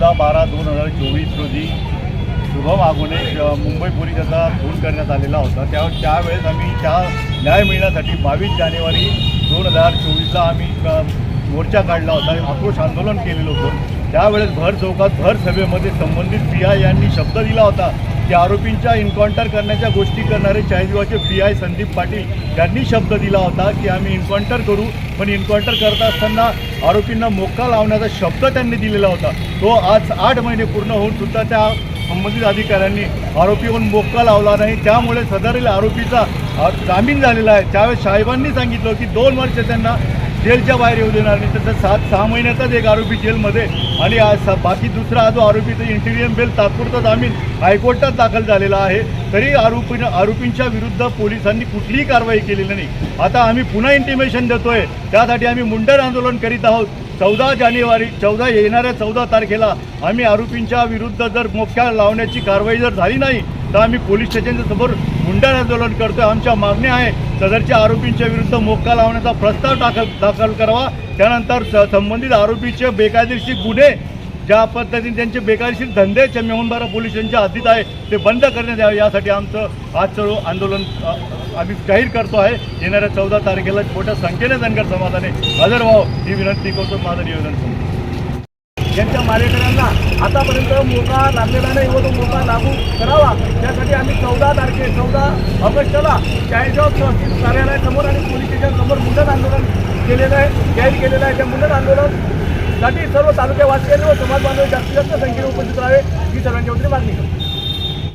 चौदा बारा दोन हजार चोवीस रोजी शुभम आगोने मुंबई पोलीस याचा खून करण्यात आलेला होता. त्या त्यावेळेस आम्ही त्या न्याय मिळण्यासाठी बावीस जानेवारी दोन हजार चोवीसला आम्ही मोर्चा काढला होता. आक्रोश आंदोलन केलेलं होतं. त्यावेळेस भर चौकात भर सभेमध्ये संबंधित पी आय यांनी शब्द दिला होता. की आरोपींच्या इन्काउंटर करण्याच्या गोष्टी करणारे चाळीसगावचे पी आय संदीप पाटील यांनी शब्द दिला होता की आम्ही इन्काउंटर करू पण इन्काउंटर करत असताना आरोपींना मोक्का लावण्याचा शब्द त्यांनी दिलेला होता. तो आज आठ महिने पूर्ण होऊन सुद्धा त्या संबंधित अधिकाऱ्यांनी आरोपीवर मोक्का लावला नाही. त्यामुळे सदरील आरोपीचा जामीन झालेला आहे. त्यावेळेस साहेबांनी सांगितलं की दोन वर्ष त्यांना जेलच्या बाहेर येऊ देणार नाही. तसं सात सहा महिन्यातच एक आरोपी जेलमध्ये आणि बाकी दुसरा जो आरोपीचा इंटिरियम बेल तात्पुरता जामीन हायकोर्टात दाखल झालेला आहे. तरी आरोपी आरोपींच्या विरुद्ध पोलिसांनी कुठलीही कारवाई केलेली नाही. आता आम्ही पुन्हा इंटिमेशन देतोय. त्यासाठी आम्ही मुंडन आंदोलन करीत आहोत. चौदा जानेवारी चौदा येणाऱ्या चौदा तारखेला आम्ही आरोपींच्या विरुद्ध जर मोक्या लावण्याची कारवाई जर झाली नाही तर आम्ही पोलीस स्टेशनच्या समोर मुंडन आंदोलन करतोय. आमच्या मागण्या आहे सदरच्या आरोपींच्या विरुद्ध मोक्का लावण्याचा प्रस्ताव दाखल दाखल करावा. त्यानंतर स- संबंधित आरोपीचे बेकायदेशीर गुन्हे ज्या पद्धतीने त्यांचे बेकायदेशीर धंदे च्या पोलीस स्टेशनच्या हद्दीत आहे ते बंद करण्यात यावे यासाठी आमचं आजचं आंदोलन आम्ही जाहीर करतो आहे. येणाऱ्या चौदा तारखेला मोठ्या संख्येने धनगर समाजाने हजर व्हावं ही विनंती करतो माझं निवेदन करतो यांच्या मारेकऱ्यांना आतापर्यंत मोका लागलेला नाही व तो मोका लागू करावा. त्यासाठी आम्ही चौदा तारखे चौदा ऑगस्टला चाळीसगाव तहसील कार्यालयासमोर आणि पोलीस स्टेशनसमोर मुदत आंदोलन केलेलं आहे जाहीर केलेलं आहे. त्या मुंडन साठी सर्व तालुक्यावासियांनी व समाज बांधव जास्तीत जास्त संख्येने उपस्थित राहावे ही सर्वांच्या वतीने मागणी करतो.